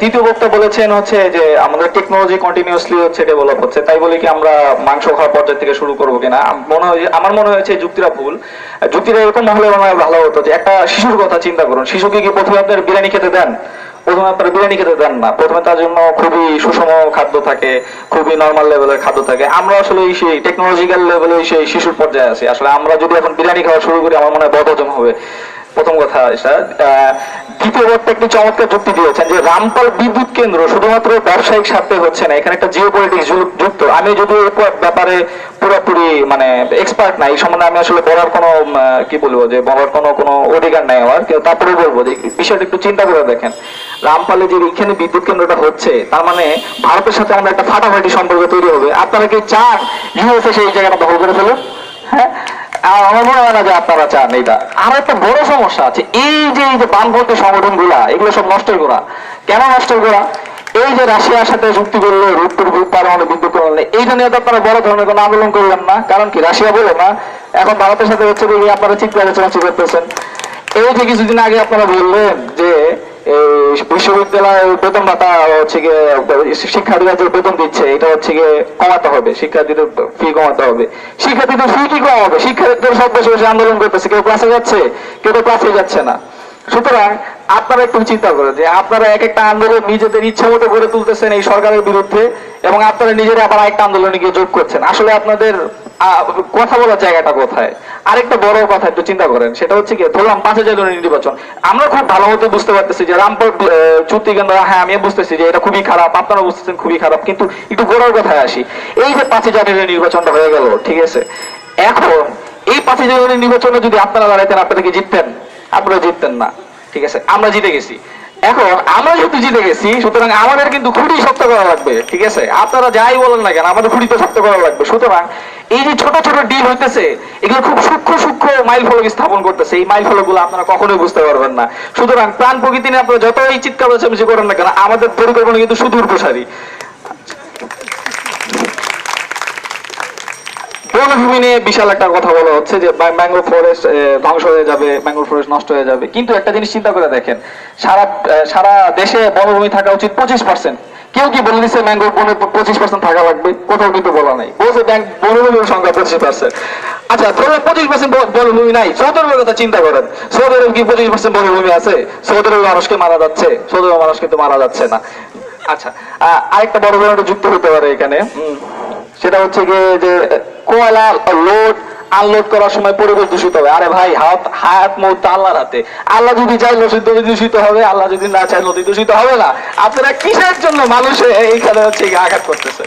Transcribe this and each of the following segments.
তৃতীয় বক্তা বলেছেন হচ্ছে যে আমাদের টেকনোলজি কন্টিনিউসলি হচ্ছে ডেভেলপ হচ্ছে। তাই বলে কি আমরা মাংস খাওয়া পর্যায় থেকে শুরু করব কিনা? মনে হয় আমার মনে হয়েছে এই যুক্তিটা ভুল। যুক্তিটা এরকম হলে মনে হয় ভালো হতো যে একটা শিশুর কথা চিন্তা করুন। শিশুকে কি প্রথমে আপনার বিরিয়ানি খেতে দেন? প্রথমে আপনারা বিরিয়ানি খেতে দেন না। প্রথমে তার জন্য খুবই সুষম খাদ্য থাকে, খুবই নর্মাল লেভেলের খাদ্য থাকে। আমরা আসলে এই সেই টেকনোলজিক্যাল লেভেলে সেই শিশুর পর্যায়ে আছি। আসলে আমরা যদি এখন বিরিয়ানি খাওয়া শুরু করি, আমার মনে হয় বদহজম হবে। প্রথম কথা এটা। দ্বিতীয় বক্তা একটি চমৎকার যুক্তি দিয়েছেন যে রামপাল বিদ্যুৎ কেন্দ্র শুধুমাত্র ব্যবসায়িক স্বার্থে হচ্ছে না, এখানে একটা জিও যুক্ত। আমি যদি ব্যাপারে পুরোপুরি মানে এক্সপার্ট না, এই সম্বন্ধে আমি আসলে বলার কোনো কি বলব যে বলার কোনো কোনো অধিকার নাই আমার, কিন্তু তারপরে বলব যে বিষয়টা একটু চিন্তা করে দেখেন। রামপালে যে এখানে বিদ্যুৎ কেন্দ্রটা হচ্ছে, তার মানে ভারতের সাথে আমাদের একটা ফাটাফাটি সম্পর্ক তৈরি হবে। আপনারা কি চান ইউএসএ সেই জায়গাটা দখল করে ফেলুন হ্যাঁ আর আমার মনে হয় না যে আপনারা চান এইটা। আর একটা বড় সমস্যা আছে, এই যে এই যে বামপন্থী সংগঠনগুলা এগুলো সব নষ্টের গোড়া। কেন নষ্টের গোড়া? এই যে রাশিয়ার সাথে চুক্তি করল রূপপুর গ্রুপ পারমাণু বিদ্যুৎ করলে এইটা নিয়ে তো আপনারা বড় ধরনের কোনো আন্দোলন করলেন না। কারণ কি, রাশিয়া বলে না, এখন ভারতের সাথে হচ্ছে যে আপনারা চিৎকার করতেছেন। এই যে কিছুদিন আগে আপনারা বললেন যে, এই বিশ্ববিদ্যালয়ের বেতন ভাতা হচ্ছে গিয়ে শিক্ষার্থীরা যে বেতন দিচ্ছে, এটা হচ্ছে গিয়ে কমাতে হবে, শিক্ষার্থীদের ফি কমাতে হবে। শিক্ষার্থীদের ফি কি কমাবে? শিক্ষার্থীদের সব বসে বসে আন্দোলন করতেছে, কেউ ক্লাসে যাচ্ছে, কেউ তো ক্লাসে যাচ্ছে না। সুতরাং আপনারা একটু চিন্তা করেন যে আপনারা এক একটা আন্দোলন নিজেদের ইচ্ছা মতো গড়ে তুলতেছেন এই সরকারের বিরুদ্ধে, এবং আপনারা নিজেরা আবার একটা আন্দোলনে গিয়ে যোগ করছেন। আসলে আপনাদের কথা বলার জায়গাটা কোথায়? আরেকটা বড় কথা একটু চিন্তা করেন, সেটা হচ্ছে কি ধরলাম পাঁচ হাজার জনের নির্বাচন। আমরা খুব ভালো মতো বুঝতে পারতেছি যে রামপুর চুক্তি কেন্দ্র হ্যাঁ আমি বুঝতেছি যে এটা খুবই খারাপ আপনারা বুঝতেছেন খুবই খারাপ, কিন্তু একটু গোড়ার কথায় আসি। এই যে পাঁচ হাজারের নির্বাচনটা হয়ে গেল, ঠিক আছে? এখন এই পাঁচ হাজারের নির্বাচনে যদি আপনারা দাঁড়াইতেন, আপনারা কি জিততেন? আপনারা জিততেন না, ঠিক আছে? আমরা জিতে গেছি। এখন আমরা যেহেতু জিতে গেছি, সুতরাং আমাদের কিন্তু খুঁটি শক্ত করা লাগবে, ঠিক আছে? আপনারা যাই বলেন না কেন, আমাদের খুঁটি তো শক্ত করা লাগবে। সুতরাং এই যে ছোট ছোট ডিল হইতেছে, এগুলো খুব সূক্ষ্ম সূক্ষ্ম মাইল ফলক স্থাপন করতেছে। এই মাইল ফলকগুলো আপনারা কখনোই বুঝতে পারবেন না। সুতরাং প্রাণ প্রকৃতি নিয়ে আপনারা যতই চিৎকার চেঁচামেচি করেন না কেন, আমাদের পরিকল্পনা কিন্তু সুদূর প্রসারী। বনভূমি নিয়ে বিশাল একটা কথা বলা হচ্ছে যে ম্যাঙ্গো ফরেস্ট ধ্বংস হয়ে যাবে, ম্যাঙ্গো ফরেস্ট নষ্ট হয়ে যাবে। কিন্তু একটা জিনিস চিন্তা করে দেখেন, সারা সারা দেশে বনভূমি থাকা উচিত পঁচিশ পার্সেন্ট কেউ কি বলে দিচ্ছে ম্যাঙ্গো বনে পঁচিশ পার্সেন্ট থাকা লাগবে? কোথাও কিন্তু বলা নাই। বলছে ব্যাংক বনভূমির সংখ্যা পঁচিশ পার্সেন্ট আচ্ছা ধরুন পঁচিশ পার্সেন্ট বনভূমি নাই। সৌদি কথা চিন্তা করেন। সৌদি আরব কি পঁচিশ পার্সেন্ট বনভূমি আছে? সৌদি আরবের মানুষকে মারা যাচ্ছে। সৌদি আরবের মানুষ কিন্তু মারা যাচ্ছে না। আচ্ছা আরেকটা বড় ধরনের যুক্ত হতে পারে এখানে। সেটা হচ্ছে গিয়ে যে, কয়লা লোড আনলোড করার সময় পরিবেশ দূষিত হবে। আরে ভাই, হাত হাত মৌত আল্লাহর হাতে। আল্লাহ যদি চাই নদী দূষিত হবে, আল্লাহ যদি না চাই নদী দূষিত হবে না। আপনারা কিসের জন্য মানুষে এইখানে হচ্ছে আঘাত করতেছে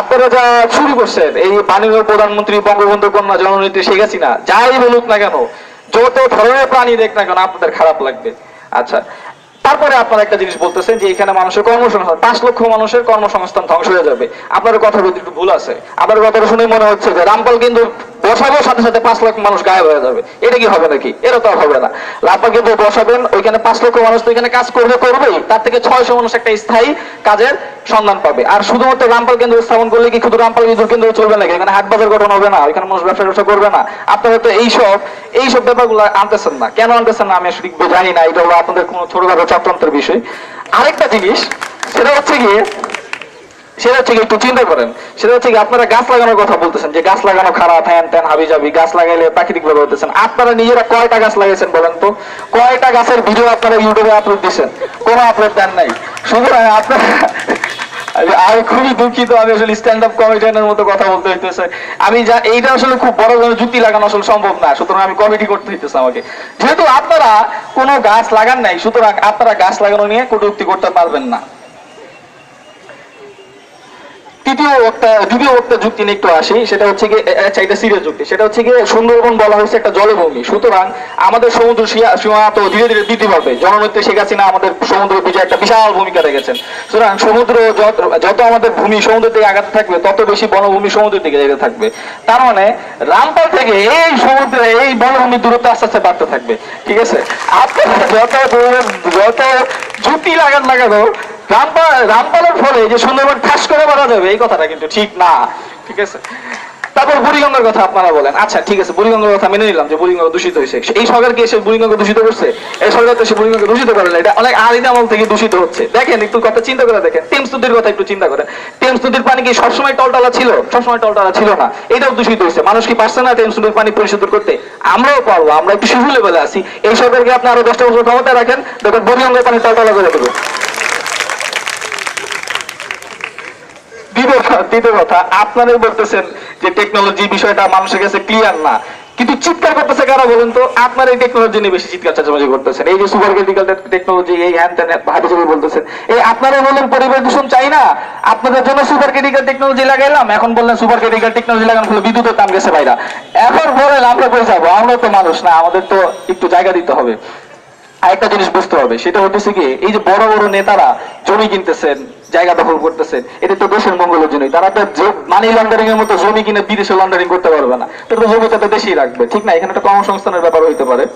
আপনারা যা শুরু করছেন, এই মাননীয় প্রধানমন্ত্রী বঙ্গবন্ধু কন্যা জননীতি শেখ হাসিনা, যাই বলুক না কেন, যত ধরনের প্রাণী দেখ না কেন, আপনাদের খারাপ লাগবে। আচ্ছা তারপরে আপনারা একটা জিনিস বলতেছেন যে এখানে মানুষের কর্মসংস্থান, পাঁচ লক্ষ মানুষের কর্মসংস্থান ধ্বংস হয়ে যাবে। আপনার কথা যদি একটু ভুল আছে। আপনার কথাটা শুনে মনে হচ্ছে যে রামপাল কিন্তু বসাবো, সাথে সাথে পাঁচ লক্ষ মানুষ গায়েব হয়ে যাবে। এটা কি হবে নাকি? এটা তো হবে না। রামপাল কিন্তু বসাবেন, ওইখানে পাঁচ লক্ষ মানুষ তো এখানে কাজ করবে, করবেই। তার থেকে ছয়শো মানুষ একটা স্থায়ী কাজের সন্ধান পাবে। আর শুধুমাত্র রামপাল কেন্দ্র স্থাপন করলে কি শুধু রামপাল বিদ্যুৎ কেন্দ্র চলবে নাকি? এখানে হাট বাজার গঠন হবে না ওইখানে মানুষ ব্যবসা ব্যবসা করবে না। আপনারা তো এইসব এইসব ব্যাপারগুলো আনতেছেন না। কেন আনতেছেন না? আমি আসলে জানি না এটা হলো আপনাদের কোনো ছোটখাটো চক্রান্তের বিষয়। আরেকটা জিনিস, সেটা হচ্ছে গিয়ে সেটা হচ্ছে একটু চিন্তা করেন। সেটা হচ্ছে আপনারা গাছ লাগানোর কথা বলতেছেন যে গাছ লাগানো খারাপ, হ্যান ত্যান হাবি যাবি গাছ লাগাইলে প্রাকৃতিক ভাবে হতেছেন আপনারা নিজেরা কয়টা গাছ লাগাইছেন বলেন তো? কয়টা গাছের ভিডিও আপনারা ইউটিউবে আপলোড দিচ্ছেন কোনো আপলোড দেন নাই। সুতরাং আপনারা আমি খুবই দুঃখিত, আমি আসলে স্ট্যান্ড আপ কমেডিয়ানের মতো কথা বলতে হইতেছে। আমি যা এইটা আসলে খুব বড় ধরনের যুক্তি লাগানো আসলে সম্ভব না, সুতরাং আমি কমেডি করতে হইতেছে আমাকে। যেহেতু আপনারা কোনো গাছ লাগান নাই, সুতরাং আপনারা গাছ লাগানো নিয়ে কটূক্তি করতে পারবেন না। তৃতীয় একটা, দ্বিতীয় একটা যুক্তি নিয়ে একটু আসি, সেটা হচ্ছে আচ্ছা এটা সিরিয়াস যুক্তি। সেটা হচ্ছে গিয়ে সুন্দরবন বলা হয়েছে একটা জলভূমি। সুতরাং আমাদের সমুদ্র সীমা তো ধীরে ধীরে বৃদ্ধি পাবে। জননেত্রী শেখ হাসিনা আমাদের সমুদ্র বিজয় একটা বিশাল ভূমিকা রেখেছেন। সুতরাং সমুদ্র যত আমাদের ভূমি সমুদ্রের দিকে আগাতে থাকবে, তত বেশি বনভূমি সমুদ্রের দিকে যেতে থাকবে। তার মানে রামপাল থেকে এই সমুদ্রে এই বনভূমির দূরত্ব আস্তে আস্তে বাড়তে থাকবে। ঠিক আছে? আপনারা যত যত যুক্তি লাগান না কেন রামপাল রামপালের ফলে যে সুন্দরবন ঠাস করে মারা যাবে, এই কথাটা কিন্তু ঠিক না, ঠিক আছে? তারপর বুড়িগঙ্গার কথা আপনারা বলেন। আচ্ছা ঠিক আছে, বুড়িগঙ্গার কথা মেনে নিলাম যে বুড়িগঙ্গা দূষিত হয়েছে। এই সরকার কি এসে বুড়িগঙ্গা দূষিত করছে? এই সরকার তো সে বুড়িগঙ্গা দূষিত করে না, এটা অনেক আদিম আমল থেকে দূষিত হচ্ছে। দেখেন, একটু কথা চিন্তা করে দেখেন। টেমস নদীর কথা একটু চিন্তা করেন টেমস নদীর পানি কি সবসময় টলটলা ছিল? সবসময় টলটলা ছিল না। এটাও দূষিত হয়েছে। মানুষ কি পারছে না টেমস নদীর পানি পরিশোধ করতে? আমরাও পারব, আমরা একটু শিশু লেভেলে আছি। এই সরকারকে আপনি আরও দশটা বছর ক্ষমতা রাখেন? দেখবেন বুড়িগঙ্গার পানি টলটলা করে দেবে। দ্বিতীয় কথা- আপনারাই বলতেছেন যে টেকনোলজি বিষয়টা মানুষের কাছে ক্লিয়ার না। কিন্তু চিৎকার করতেছে কারা বলেন তো? আপনার এই টেকনোলজি নিয়ে বেশি চিৎকার চাচামাচি করতেছেন। এই যে সুপার ক্রিটিক্যাল টেকনোলজি এই হ্যান ত্যান হাতে চলে বলতেছেন। এই আপনারা বলেন পরিবেশ দূষণ চাই না। আপনাদের জন্য সুপার ক্রিটিক্যাল টেকনোলজি লাগাইলাম, এখন বললেন সুপার ক্রিটিক্যাল টেকনোলজি লাগানো হলো বিদ্যুতের দাম গেছে বাইরা এখন বলেন, আমরা কই যাব? আমরা তো মানুষ না, আমাদের তো একটু জায়গা দিতে হবে। আরেকটা জিনিস বুঝতে হবে, সেটা হচ্ছে কি, এই যে বড় বড় নেতারা জমি কিনতেছেন জায়গা দখল করতেছে। এটা তো দেশের মঙ্গলের জন্যই। তারা তো মানি লন্ডারিং এর মতো জমি কিনে বিদেশে লন্ডারিং করতে পারবে না। তো জমি তো দেশেই রাখবে, ঠিক না? এখানে একটা কর্মসংস্থানের ব্যাপার হইতে পারে।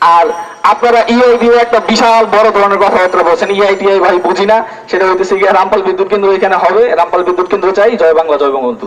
আর আপনারা ইআইডিও একটা বিশাল বড় ধরনের কথাবার্তা বলছেন। ইআইটিআই ভাই বুঝি না? সেটা হইতেছে গিয়ে রামপাল বিদ্যুৎ কেন্দ্র এখানে হবে। রামপাল বিদ্যুৎ কেন্দ্র চাই। জয় বাংলা, জয় বঙ্গবন্ধু।